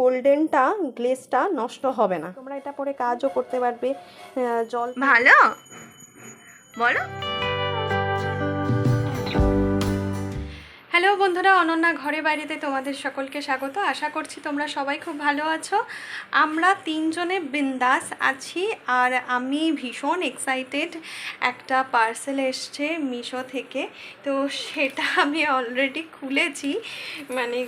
গোল্ডেনটা গ্লেসটা নষ্ট হবে না। তোমরা এটা পরে কাজও করতে পারবে জল ভালো? বলো। হ্যালো বন্ধুরা, অনন্যা ঘরে বাড়িতে তোমাদের সকলকে স্বাগত। আশা করছি তোমরা সবাই খুব ভালো আছো। আমরা তিনজনে বিন্দাস আছি আর আমি ভীষণ এক্সাইটেড একটা পার্সেল এসছে মিশো থেকে। তো সেটা আমি অলরেডি খুলেছি মানে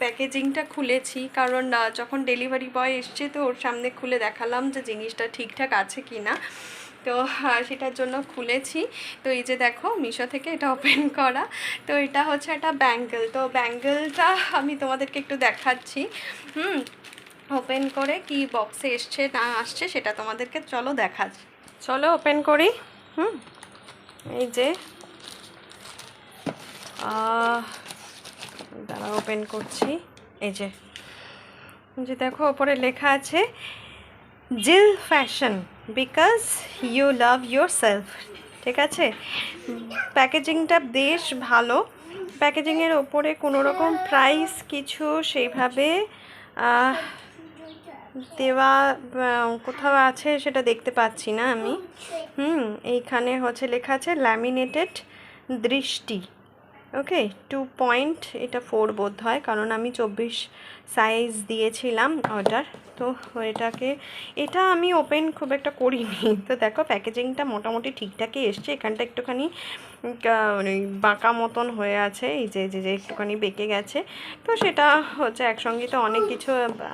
প্যাকেজিংটা খুলেছি। কারণ যখন ডেলিভারি বয় এসছে তো ওর সামনে খুলে দেখালাম যে জিনিসটা ঠিকঠাক আছে কি না তো সেটার জন্য খুলেছি। তো এই যে দেখো, মিশো থেকে এটা ওপেন করা। তো এটা হচ্ছে একটা ব্যাঙ্গেল তো ব্যাঙ্গেলটা আমি তোমাদেরকে একটু দেখাচ্ছি। হুম ওপেন করে কি বক্সে এসছে, না আসছে, সেটা তোমাদেরকে চলো দেখাচ্ছি। চলো ওপেন করি। হুম, এই যে দাঁড়া ওপেন করছি। এই যে যে দেখো, ওপরে লেখা আছে, Jil fashion. Because you love yourself ঠিক আছে? প্যাকেজিংটা বেশ ভালো। প্যাকেজিংয়ের ওপরে কোনো রকম প্রাইস কিছু সেইভাবে দেওয়া কোথাও আছে সেটা দেখতে পাচ্ছি না আমি। হুম, এইখানে হচ্ছে লেখা আছে ল্যামিনেটেড দৃষ্টি। ওকে টু পয়েন্ট এটা ফোর বোধ হয়, কারণ আমি চব্বিশ সাইজ দিয়েছিলাম অর্ডার তো এটাকে, এটা আমি ওপেন খুব একটা করিনি। তো দেখো প্যাকেজিংটা মোটামুটি ঠিকঠাকই এসছে, এখানটা একটুখানি ওই বাঁকা মতন হয়ে আছে, এই যে যে যে একটুখানি বেঁকে গেছে। তো সেটা হচ্ছে একসঙ্গে তো অনেক কিছু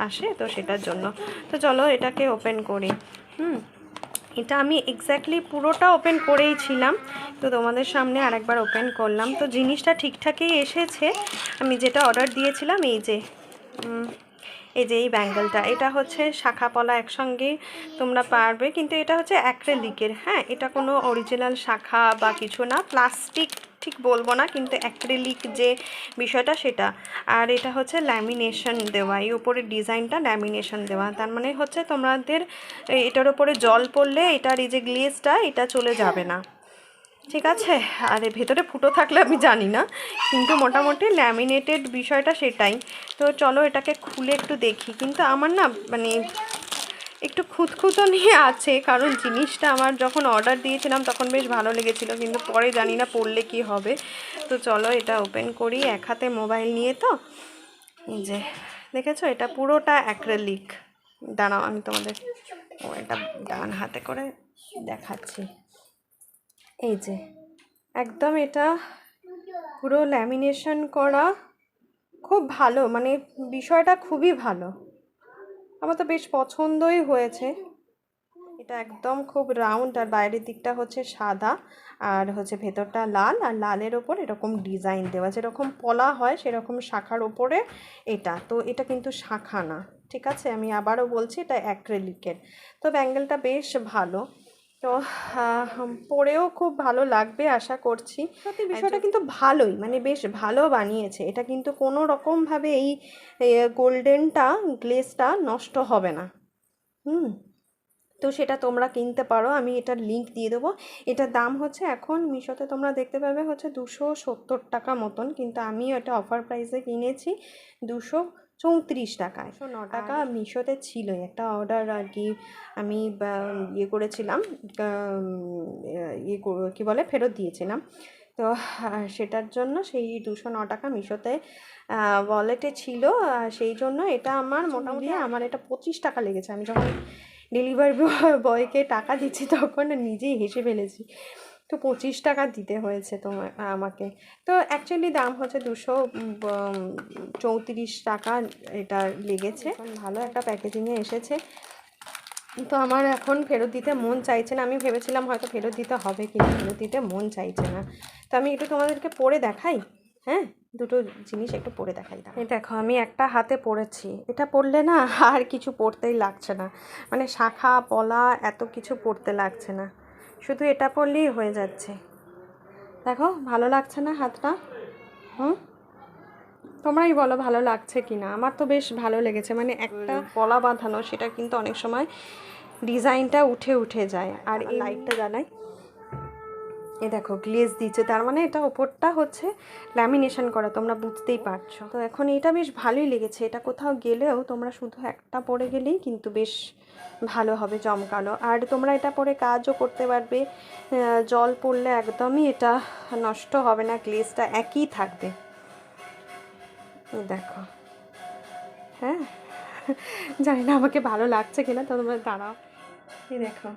আসে, তো সেটার জন্য। তো চলো এটাকে ওপেন করি, হুম? এটা আমি এক্স্যাক্টলি পুরোটা ওপেন করেই ছিলাম। তো তোমাদের সামনে আরেকবার ওপেন করলাম। তো জিনিসটা ঠিকঠাকই এসেছে। আমি যেটা অর্ডার দিয়েছিলাম, এই যে এই যে এই ব্যাঙ্গেলটা এটা হচ্ছে শাখাপলা একসঙ্গে তোমরা পারবে। কিন্তু এটা হচ্ছে অ্যাক্রেলিকের হ্যাঁ এটা কোনো অরিজিনাল শাখা বা কিছু না। প্লাস্টিক ঠিক বলব না, কিন্তু অ্যাক্রেলিক যে বিষয়টা সেটা। আর এটা হচ্ছে ল্যামিনেশন দেওয়া, এই উপরে ডিজাইনটা ল্যামিনেশন দেওয়া। তার মানে হচ্ছে তোমাদের এটার উপরে জল পড়লে এটার এই যে গ্লেজটা এটা চলে যাবে না। ঠিক আছে? আর ভেতরে ফুটো থাকলে আমি জানি না, কিন্তু মোটামুটি ল্যামিনেটেড বিষয়টা সেটাই। তো চলো এটাকে খুলে একটু দেখি। কিন্তু আমার না মানে একটু খুঁতখুতো নিয়ে আছে, কারণ জিনিসটা আমার যখন অর্ডার দিয়েছিলাম তখন বেশ ভালো লেগেছিল, কিন্তু পরে জানি না পড়লে কি হবে। তো চলো এটা ওপেন করি, এক হাতে মোবাইল নিয়ে তো। যে, দেখেছ? এটা পুরোটা অ্যাক্রেলিক দাঁড়াও, আমি তোমাদের ও, এটা ডান হাতে করে দেখাচ্ছি। এই যে, একদম এটা পুরো ল্যামিনেশন করা খুব ভালো মানে বিষয়টা খুবই ভালো। আমার তো বেশ পছন্দই হয়েছে। এটা একদম খুব রাউন্ড আর বাইরের দিকটা হচ্ছে সাদা আর হচ্ছে ভেতরটা লাল আর লালের ওপর এরকম ডিজাইন দেওয়া যেরকম পলা হয় সেরকম শাখার ওপরে এটা। তো এটা কিন্তু শাখা না। ঠিক আছে? আমি আবারও বলছি এটা অ্যাক্রেলিকের তো ব্যাঙ্গেলটা বেশ ভালো। তো পরেও খুব ভালো লাগবে আশা করছি। সত্যি বিষয়টা কিন্তু ভালোই মানে বেশ ভালো বানিয়েছে। এটা কিন্তু কোনো রকমভাবে এই গোল্ডেনটা গ্লেসটা নষ্ট হবে না। হুম। তো সেটা তোমরা কিনতে পারো আমি এটার লিংক দিয়ে দেবো। এটার দাম হচ্ছে এখন মিশোতে তোমরা দেখতে পাবে হচ্ছে দুশো সত্তর টাকা মতন। কিন্তু আমি এটা অফার প্রাইসে কিনেছি দুশো চৌত্রিশ টাকায়। ন টাকা মিশোতে ছিল একটা অর্ডার আর কি আমি ইয়ে করেছিলাম ইয়ে কী বলে ফেরত দিয়েছিলাম। তো সেটার জন্য সেই দুশো ন টাকা মিশোতে ওয়ালেটে ছিল। সেই জন্য এটা আমার মোটামুটি আমার এটা পঁচিশ টাকা লেগেছে। আমি যখন ডেলিভারি বয়কে টাকা দিচ্ছি তখন নিজেই হেসে ফেলেছি। তো পঁচিশ টাকা দিতে হয়েছে তোমার আমাকে। তো অ্যাকচুয়ালি দাম হচ্ছে দুশো চৌত্রিশ টাকা এটা লেগেছে। ভালো একটা প্যাকেজিংয়ে এসেছে। তো আমার এখন ফেরত দিতে মন চাইছে না। আমি ভেবেছিলাম হয়তো ফেরত দিতে হবে কিন্তু ফেরত দিতে মন চাইছে না। তো আমি একটু তোমাদেরকে পরে দেখাই হ্যাঁ? দুটো জিনিস একটু পরে দেখাই এই দেখো আমি একটা হাতে পরেছি। এটা পরলে না আর কিছু পরতেই লাগছে না। মানে শাখা পলা এত কিছু পরতে লাগছে না। শুধু এটা পরলেই হয়ে যাচ্ছে। দেখো ভালো লাগছে না হাতটা? হুম? তোমরাই বলো ভালো লাগছে কি না আমার তো বেশ ভালো লেগেছে। মানে একটা কলা বাঁধানো সেটা কিন্তু অনেক সময় ডিজাইনটা উঠে উঠে যায়। আর এই লাইটটা জ্বালাই। এ দেখো গ্লেজ দিচ্ছে তার মানে এটা ওপরটা হচ্ছে ল্যামিনেশন করা, তোমরা বুঝতেই পারছ। তো এখন এটা বেশ ভালোই লেগেছে। এটা কোথাও গেলেও তোমরা শুধু একটা পরে গেলেই কিন্তু বেশ ভালো হবে জমকালো আর তোমরা এটা পরে কাজও করতে পারবে। জল পড়লে একদমই এটা নষ্ট হবে না গ্লেজটা একই থাকবে। দেখো। হ্যাঁ? জানি না আমাকে ভালো লাগছে কিনা তো তোমরা দাঁড়াও। এই দেখো।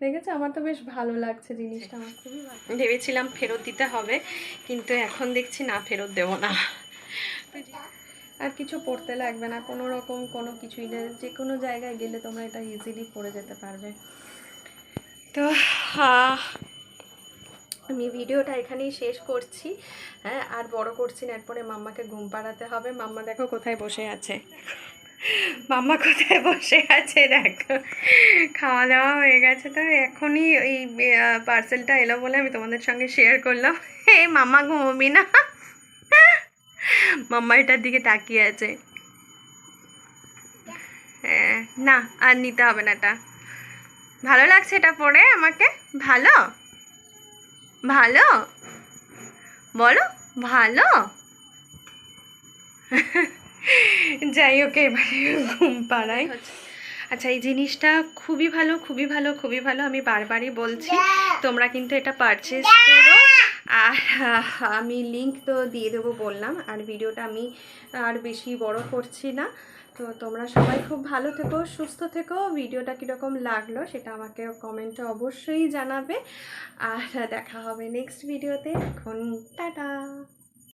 দেখেছ? আমার তো বেশ ভালো লাগছে জিনিসটা আমার খুবই ভালো ভেবেছিলাম ফেরত দিতে হবে কিন্তু এখন দেখছি না ফেরত দেবো না। আর কিছু পড়তে লাগবে না কোনো রকম কোনো কিছুই না। যে কোনো জায়গায় গেলে তোমরা এটা ইজিলি পরে যেতে পারবে। তো আমি ভিডিওটা এখানেই শেষ করছি। হ্যাঁ আর বড় করছি না এরপরে মাম্মাকে ঘুম পাড়াতে হবে। মাম্মা দেখো কোথায় বসে আছে। মাম্মা কোথায় বসে আছে? দেখো, খাওয়া দাওয়া হয়ে গেছে তো, এখনই এই পার্সেলটা এলো বলে আমি তোমাদের সঙ্গে শেয়ার করলাম। এই মাম্মা ঘুমবি না? মাম্মা এটার দিকে তাকিয়ে আছে। হ্যাঁ না, আর নিতে হবে না এটা। ভালো লাগছে এটা পরে আমাকে? ভালো? ভালো? বলো, ভালো? যাই হোক এবারে ঘুম পাড়াই। আচ্ছা এই জিনিসটা খুবই ভালো খুবই ভালো খুবই ভালো। আমি বারবারই বলছি তোমরা কিন্তু এটা পারচেস করো। আর আমি লিংক তো দিয়ে দেবো বললাম। আর ভিডিওটা আমি আর বেশি বড় করছি না। তো তোমরা সবাই খুব ভালো থেকো সুস্থ থেকো। ভিডিওটা কীরকম লাগল সেটা আমাকে কমেন্টে অবশ্যই জানাবে। আর দেখা হবে নেক্সট ভিডিওতে এখন টাটা।